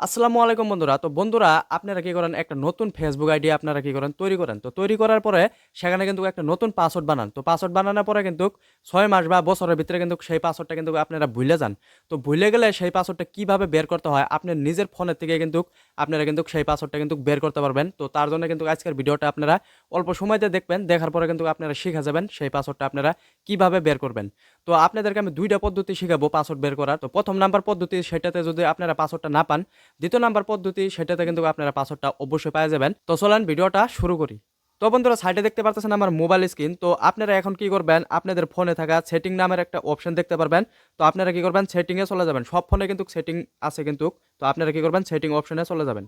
আসসালামু আলাইকুম বন্ধুরা। তো বন্ধুরা, আপনারা কি করেন? একটা নতুন ফেসবুক আইডি আপনারা কি করেন? তৈরি করেন। তো তৈরি করার পরে সেখানে কিন্তু একটা নতুন পাসওয়ার্ড বানান। তো পাসওয়ার্ড বানানোর পরে কিন্তু ছয় মাস বা বছরের ভিতরে কিন্তু সেই পাসওয়ার্ডটা কিন্তু আপনারা ভুলে যান। তো ভুলে গেলে সেই পাসওয়ার্ডটা কীভাবে বের করতে হয়? আপনার নিজের ফোনের থেকে কিন্তু আপনারা কিন্তু সেই পাসওয়ার্ডটা কিন্তু বের করতে পারবেন। তো তার জন্য কিন্তু আজকের ভিডিওটা আপনারা অল্প সময়তে দেখবেন। দেখার পরে কিন্তু আপনারা শিখে যাবেন সেই পাসওয়ার্ডটা আপনারা কীভাবে বের করবেন। তো আপনাদেরকে আমি দুইটা পদ্ধতি শিখাবো পাসওয়ার্ড বের করার। তো প্রথম নাম্বার পদ্ধতি, সেটাতে যদি আপনারা পাসওয়ার্ডটা না পান দ্বিতীয় নাম্বার পদ্ধতি, সেটাতে কিন্তু আপনারা পাসওয়ার্ডটা অবশ্যই পেয়ে যাবেন। তো চলেন ভিডিওটা শুরু করি। তো বন্ধুরা সাইডে দেখতে পারতেছেন আমার মোবাইল স্ক্রিন তো আপনারা এখন কি করবেন? আপনাদের ফোনে থাকা সেটিং নামের একটা অপশন দেখতে পারবেন। তো আপনারা কি করবেন? সেটিংয়ে চলে যাবেন। সব ফোনে কিন্তু সেটিং আছে কিন্তু। তো আপনারা কি করবেন? সেটিং অপশনে চলে যাবেন।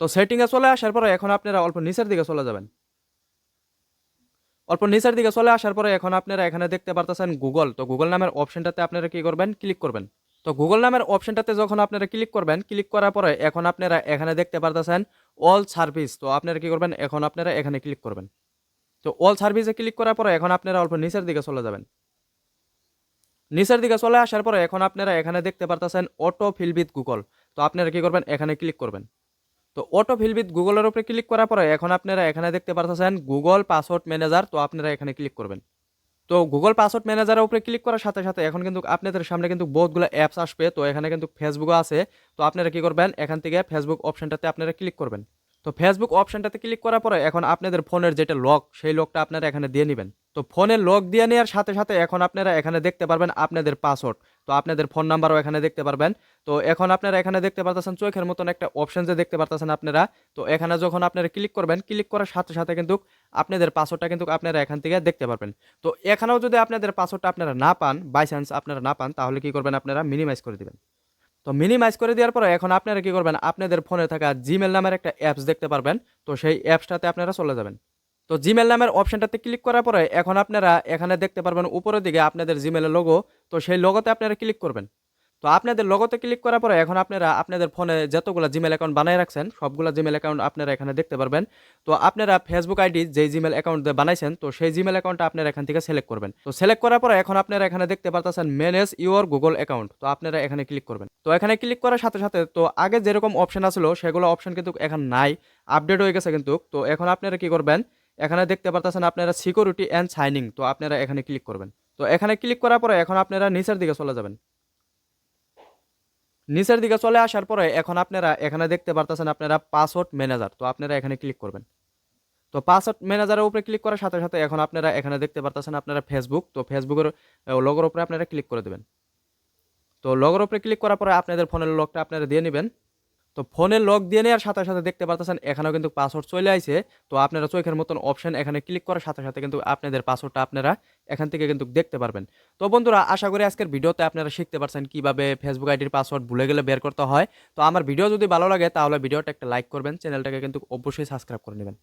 তো সেটিংয়ে চলে আসার পরে এখন আপনারা অল্প নিচের দিকে চলে যাবেন। অল্প নিচের দিকে চলে আসার পরে এখন আপনারা এখানে দেখতে পারতেছেন গুগল তো গুগল নামের অপশনটাতে আপনারা কি করবেন? ক্লিক করবেন। তো গুগল নামের অপশনটাতে যখন আপনারা ক্লিক করবেন ক্লিক করার পরে এখন আপনারা এখানে দেখতে পারতেছেন অল সার্ভিস তো আপনারা কি করবেন? এখন আপনারা এখানে ক্লিক করবেন। তো অল সার্ভিসে ক্লিক করার পরে এখন আপনারা অল্প নিচের দিকে চলে যাবেন। নিচের দিকে চলে আসার পরে এখন আপনারা এখানে দেখতে পারতেছেন অটো ফিল উইথ গুগল তো আপনারা কি করবেন? এখানে ক্লিক করবেন। তো অটো ফিল উইথ গুগলের উপরে ক্লিক করার পরে এখন আপনারা এখানে দেখতে পারতেছেন গুগল পাসওয়ার্ড ম্যানেজার তো আপনারা এখানে ক্লিক করবেন। তো গুগল পাসওয়ার্ড ম্যানেজারের উপরে ক্লিক করার সাথে সাথে এখন কিন্তু আপনাদের সামনে কিন্তু বহুতগুলো অ্যাপস আসবে। তো এখানে কিন্তু ফেসবুকও আছে। তো আপনারা কি করবেন? এখান থেকে ফেসবুক অপশনটাতে আপনারা ক্লিক করবেন। তো ফেসবুক অপশনটাতে ক্লিক করার পরে এখন আপনাদের ফোনের যেটা লক সেই লকটা আপনারা এখানে দিয়ে নেবেন। তো ফোনের লক দিয়ে নেওয়ার সাথে সাথে এখন আপনারা এখানে দেখতে পারবেন আপনাদের পাসওয়ার্ড তো আপনাদের ফোন নাম্বারও এখানে দেখতে পারবেন। তো এখন আপনারা এখানে দেখতে পারতেছেন চোখের মতন একটা অপশন যে দেখতে পারতেছেন আপনারা। তো এখানে যখন আপনারা ক্লিক করবেন ক্লিক করার সাথে সাথে কিন্তু আপনাদের পাসওয়ার্ডটা কিন্তু আপনারা এখান থেকে দেখতে পারবেন। তো এখানেও যদি আপনাদের পাসওয়ার্ডটা আপনারা না পান বাই চান্স আপনারা না পান, তাহলে কি করবেন আপনারা মিনিমাইজ করে দিবেন। তো মিনিমাইজ করে দেওয়ার পরে এখন আপনারা কি করবেন? আপনাদের ফোনে থাকা জিমেল নামের একটা অ্যাপস দেখতে পারবেন। তো সেই অ্যাপসটাতে আপনারা চলে যাবেন। তো জিমেল নামের অপশনটাতে ক্লিক করার পরে এখন আপনারা এখানে দেখতে পারবেন উপরের দিকে আপনাদের জিমেলের লোগো তো সেই লোগোতে আপনারা ক্লিক করবেন। তো আপনাদের লগতে ক্লিক করার পরে এখন আপনারা আপনাদের ফোনে যতগুলো জিমেল অ্যাকাউন্ট বানাই রাখছেন, সবগুলো জিমেল অ্যাকাউন্ট আপনারা এখানে দেখতে পারবেন। তো আপনারা ফেসবুক আইডি যে জিমেল অ্যাকাউন্ট বানাইছেন, তো সেই জিমেল অ্যাকাউন্টটা আপনারা এখান থেকে সিলেক্ট করবেন। তো সিলেক্ট করার পরে এখন আপনারা এখানে দেখতে পারতেছেন ম্যানেজ ইউর গুগল অ্যাকাউন্ট তো আপনারা এখানে ক্লিক করবেন। তো এখানে ক্লিক করার সাথে সাথে, তো আগে যেরকম অপশন আসলো সেগুলো অপশন কিন্তু এখন নাই। আপডেট হয়ে গেছে কিন্তু। তো এখন আপনারা কি করবেন, এখানে দেখতে পারতেছেন আপনারা সিকিউরিটি অ্যান্ড সাইনিং তো আপনারা এখানে ক্লিক করবেন। তো এখানে ক্লিক করার পরে এখন আপনারা নিচের দিকে চলে যাবেন। নিচের দিকে চলে আসার পরে এখন আপনারা এখানে দেখতে পারতেছেন আপনারা পাসওয়ার্ড ম্যানেজার তো আপনারা এখানে ক্লিক করবেন। তো পাসওয়ার্ড ম্যানেজারের উপরে ক্লিক করার সাথে সাথে এখন আপনারা এখানে দেখতে পারতেছেন আপনারা ফেসবুক তো ফেসবুকের লগের উপরে আপনারা ক্লিক করে দেবেন। তো লগের উপরে ক্লিক করার পরে আপনাদের ফোনের লকটা আপনারা দিয়ে নেবেন। তো ফোনের লক দিয়ে নেওয়ার সাথে সাথে দেখতে পারতেছেন, এখানেও কিন্তু পাসওয়ার্ড চলে আসে তো আপনারা চোখের মতন অপশান এখানে ক্লিক করার সাথে সাথে কিন্তু আপনাদের পাসওয়ার্ডটা আপনারা এখান থেকে কিন্তু দেখতে পারবেন। তো বন্ধুরা, আশা করি আজকের ভিডিওতে আপনারা শিখতে পারছেন কীভাবে ফেসবুক আইডির পাসওয়ার্ড ভুলে গেলে বের করতে হয়। তো আমার ভিডিও যদি ভালো লাগে, তাহলে ভিডিওটা একটা লাইক করবেন, চ্যানেলটাকে কিন্তু অবশ্যই সাবস্ক্রাইব করে নেবেন।